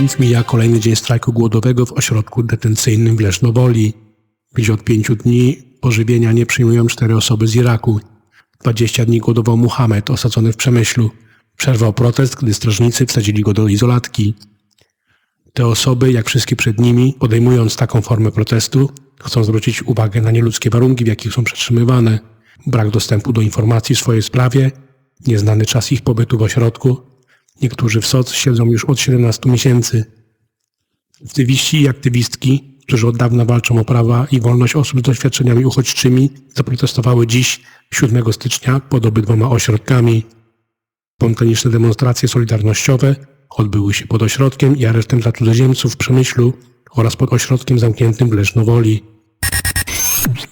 Mija kolejny dzień strajku głodowego w ośrodku detencyjnym w Lesznowoli. 55 dni pożywienia nie przyjmują cztery osoby z Iraku. 20 dni głodował Muhammad, osadzony w Przemyślu. Przerwał protest, gdy strażnicy wsadzili go do izolatki. Te osoby, jak wszystkie przed nimi, podejmując taką formę protestu, chcą zwrócić uwagę na nieludzkie warunki, w jakich są przetrzymywane, brak dostępu do informacji w swojej sprawie, nieznany czas ich pobytu w ośrodku. Niektórzy w SOC siedzą już od 17 miesięcy. Aktywiści i aktywistki, którzy od dawna walczą o prawa i wolność osób z doświadczeniami uchodźczymi, zaprotestowały dziś, 7 stycznia, pod obydwoma ośrodkami. Spontaniczne demonstracje solidarnościowe odbyły się pod ośrodkiem i aresztem dla cudzoziemców w Przemyślu oraz pod ośrodkiem zamkniętym w Lesznowoli.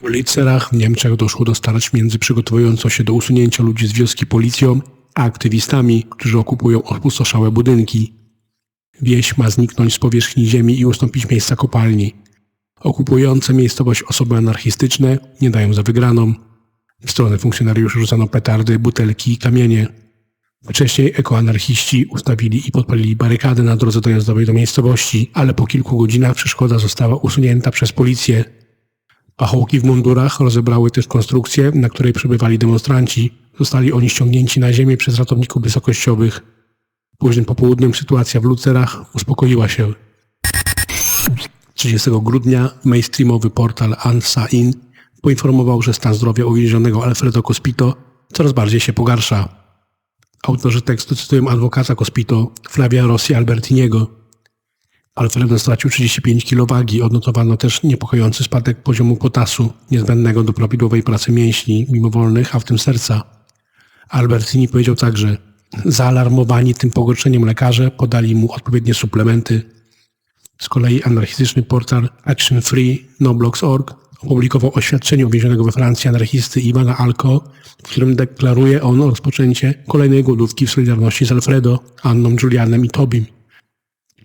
W Licerach w Niemczech doszło do starć między przygotowującą się do usunięcia ludzi z wioski policją, aktywistami, którzy okupują opustoszałe budynki. Wieś ma zniknąć z powierzchni ziemi i ustąpić miejsca kopalni. Okupujące miejscowość osoby anarchistyczne nie dają za wygraną. W stronę funkcjonariuszy rzucano petardy, butelki i kamienie. Wcześniej ekoanarchiści ustawili i podpalili barykady na drodze dojazdowej do miejscowości, ale po kilku godzinach przeszkoda została usunięta przez policję. Pachołki w mundurach rozebrały też konstrukcję, na której przebywali demonstranci. Zostali oni ściągnięci na ziemię przez ratowników wysokościowych. Późnym popołudniem sytuacja w Lucerach uspokoiła się. 30 grudnia mainstreamowy portal Ansa.in poinformował, że stan zdrowia uwięzionego Alfredo Cospito coraz bardziej się pogarsza. Autorzy tekstu cytują adwokata Cospito, Flavia Rossi Albertiniego. Alfredo stracił 35 kg wagi. Odnotowano też niepokojący spadek poziomu potasu, niezbędnego do prawidłowej pracy mięśni mimowolnych, a w tym serca. Albertini powiedział także, zaalarmowani tym pogorszeniem lekarze podali mu odpowiednie suplementy. Z kolei anarchistyczny portal Action Free Noblogs.org opublikował oświadczenie uwięzionego we Francji anarchisty Iwana Alco, w którym deklaruje on rozpoczęcie kolejnej głodówki w solidarności z Alfredo, Anną, Julianem i Tobim.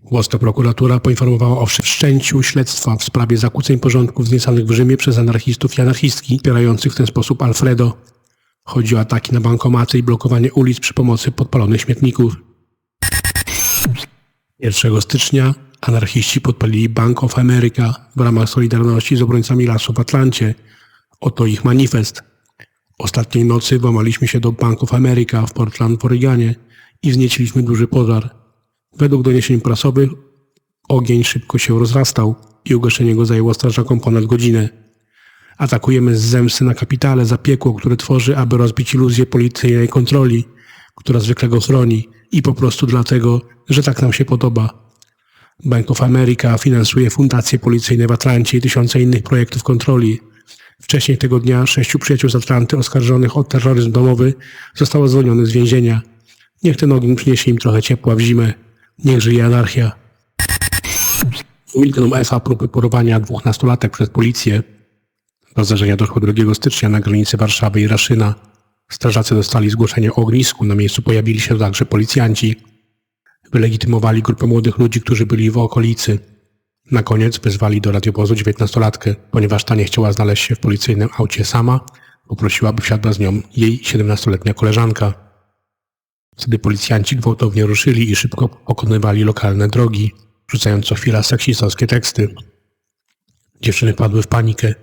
Włoska prokuratura poinformowała o wszczęciu śledztwa w sprawie zakłóceń porządku wzniecanych w Rzymie przez anarchistów i anarchistki wspierających w ten sposób Alfredo. Chodzi o ataki na bankomaty i blokowanie ulic przy pomocy podpalonych śmietników. 1 stycznia anarchiści podpalili Bank of America w ramach solidarności z obrońcami lasu w Atlancie. Oto ich manifest. Ostatniej nocy włamaliśmy się do Bank of America w Portland w Oreganie i wznieciliśmy duży pożar. Według doniesień prasowych ogień szybko się rozrastał i ugaszenie go zajęło strażakom ponad godzinę. Atakujemy z zemsty na kapitale za piekło, które tworzy, aby rozbić iluzję policyjnej kontroli, która zwykle go chroni i po prostu dlatego, że tak nam się podoba. Bank of America finansuje fundacje policyjne w Atlancie i tysiące innych projektów kontroli. Wcześniej tego dnia sześciu przyjaciół z Atlanty oskarżonych o terroryzm domowy zostało zwolnionych z więzienia. Niech ten ogień przyniesie im trochę ciepła w zimę. Niech żyje anarchia. Milton F.A. próby porowania dwóch nastolatek przez policję. Do zdarzenia doszło 2 stycznia na granicy Warszawy i Raszyna. Strażacy dostali zgłoszenie o ognisku. Na miejscu pojawili się także policjanci. Wylegitymowali grupę młodych ludzi, którzy byli w okolicy. Na koniec wezwali do radiowozu dziewiętnastolatkę. Ponieważ ta nie chciała znaleźć się w policyjnym aucie sama, poprosiła, by wsiadła z nią jej 17-letnia koleżanka. Wtedy policjanci gwałtownie ruszyli i szybko pokonywali lokalne drogi, rzucając co chwila seksistowskie teksty. Dziewczyny padły w panikę.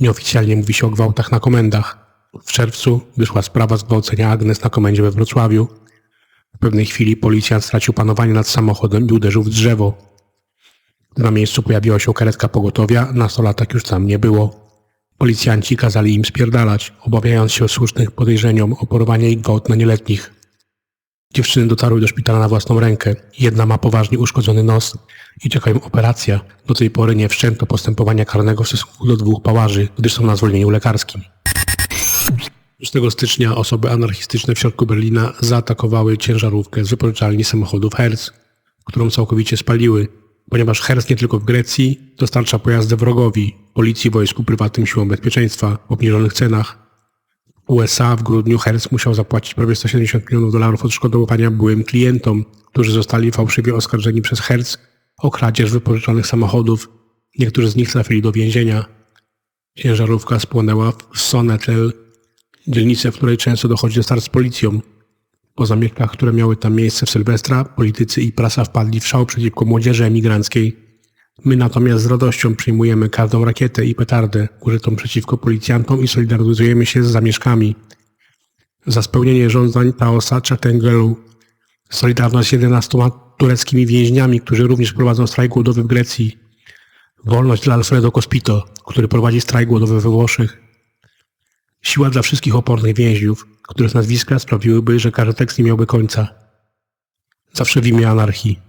Nieoficjalnie mówi się o gwałtach na komendach. W czerwcu wyszła sprawa zgwałcenia Agnes na komendzie we Wrocławiu. W pewnej chwili policjant stracił panowanie nad samochodem i uderzył w drzewo. Na miejscu pojawiła się karetka pogotowia, nastolatek już tam nie było. Policjanci kazali im spierdalać, obawiając się słusznych podejrzeniom o porwanie i gwałt na nieletnich. Dziewczyny dotarły do szpitala na własną rękę. Jedna ma poważnie uszkodzony nos i czekają operacja. Do tej pory nie wszczęto postępowania karnego w stosunku do dwóch pałaży, gdyż są na zwolnieniu lekarskim. 6 stycznia osoby anarchistyczne w środku Berlina zaatakowały ciężarówkę z wypożyczalni samochodów Hertz, którą całkowicie spaliły, ponieważ Hertz nie tylko w Grecji dostarcza pojazdy wrogowi, policji, wojsku, prywatnym siłom bezpieczeństwa w obniżonych cenach. USA w grudniu Hertz musiał zapłacić prawie 170 milionów dolarów odszkodowania byłym klientom, którzy zostali fałszywie oskarżeni przez Hertz o kradzież wypożyczonych samochodów. Niektórzy z nich trafili do więzienia. Ciężarówka spłonęła w Sonetel, dzielnicę, w której często dochodzi do start z policją. Po zamieszkach, które miały tam miejsce w Sylwestra, politycy i prasa wpadli w szał przeciwko młodzieży emigranckiej. My natomiast z radością przyjmujemy każdą rakietę i petardę użytą przeciwko policjantom i solidaryzujemy się z zamieszkami. Za spełnienie żądań Taosa Chatengelu Solidarność z 11 tureckimi więźniami, którzy również prowadzą strajk głodowy w Grecji. Wolność dla Alfredo Cospito, który prowadzi strajk głodowy we Włoszech. Siła dla wszystkich opornych więźniów, których nazwiska sprawiłyby, że każdy tekst nie miałby końca. Zawsze w imię anarchii.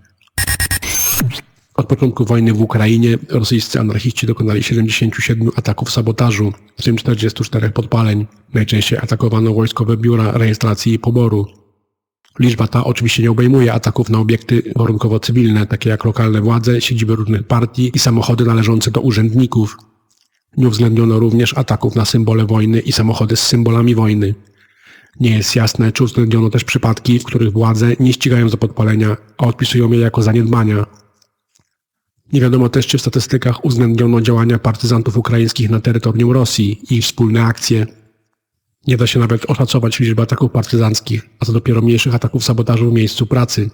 Od początku wojny w Ukrainie rosyjscy anarchiści dokonali 77 ataków sabotażu, w tym 44 podpaleń. Najczęściej atakowano wojskowe biura rejestracji i poboru. Liczba ta oczywiście nie obejmuje ataków na obiekty warunkowo cywilne, takie jak lokalne władze, siedziby różnych partii i samochody należące do urzędników. Nie uwzględniono również ataków na symbole wojny i samochody z symbolami wojny. Nie jest jasne, czy uwzględniono też przypadki, w których władze nie ścigają za podpalenia, a odpisują je jako zaniedbania. Nie wiadomo też, czy w statystykach uwzględniono działania partyzantów ukraińskich na terytorium Rosji i ich wspólne akcje. Nie da się nawet oszacować liczby ataków partyzanckich, a co dopiero mniejszych ataków sabotażu w miejscu pracy.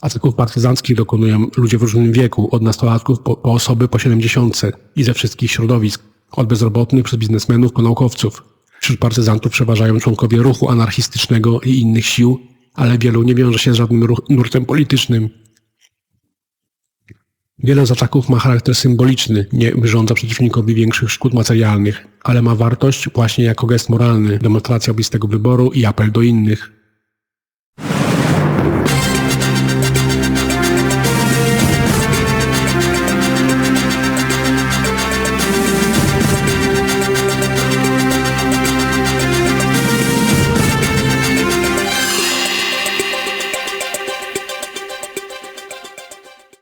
Ataków partyzanckich dokonują ludzie w różnym wieku, od nastolatków po, po osoby po 70 i ze wszystkich środowisk, od bezrobotnych przez biznesmenów po naukowców. Wśród partyzantów przeważają członkowie ruchu anarchistycznego i innych sił, ale wielu nie wiąże się z żadnym ruch, nurtem politycznym. Wiele z ataków ma charakter symboliczny, nie wyrządza przeciwnikowi większych szkód materialnych, ale ma wartość właśnie jako gest moralny, demonstracja osobistego wyboru i apel do innych.